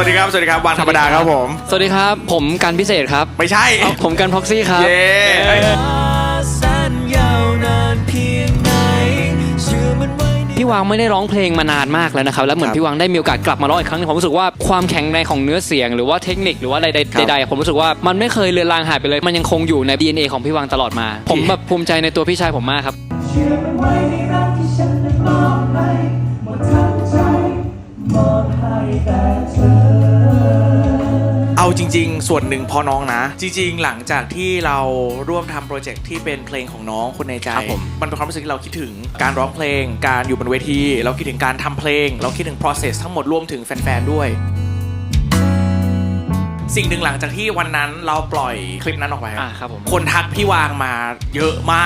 วัสดีครับ สวัสดีครับวันธรรมดาครับผม สวัสดีครับ ผมกันพิเศษครับ ไม่ใช่ ผมกันพ็อกซี่ครับ เย้เอ้ยพี่วางไม่ได้ร้องเพลงมานานมากแล้วนะครับ แล้วเหมือนพี่วางได้มีโอกาสกลับมาร้องอีกครั้งหนึงผมรู้สึกว่าความแข็งแรงของเนื้อเสียง หรือว่าเทคนิคหรือว่าอะไรใดครับใดๆผมรู้สึกว่ามันไม่เคยเลือนลางหายไปเลย มันยังคงอยู่ใน DNA ของพี่วางตลอดมา ผมแบบภูมิใจในตัวพี่ชายผมมากครับ เอาจริง ๆ ส่วนหนึ่งเพอน้องนะ จริง ๆ หลังจากที่เราร่วมทำโปรเจกต์ที่เป็นเพลงของน้องคนในใจครับผม มันเป็นความรู้สึกที่เราคิดถึงการร้องเพลง การอยู่บนเวที เราคิดถึงการทำเพลง เราคิดถึง process ทั้งหมดรวมถึงแฟนๆด้วย สิ่งหนึ่งหลังจากที่วันนั้นเราปล่อยคลิปนั้นออกไปอ่าครับผม คนทักพี่วางมาเยอะมาก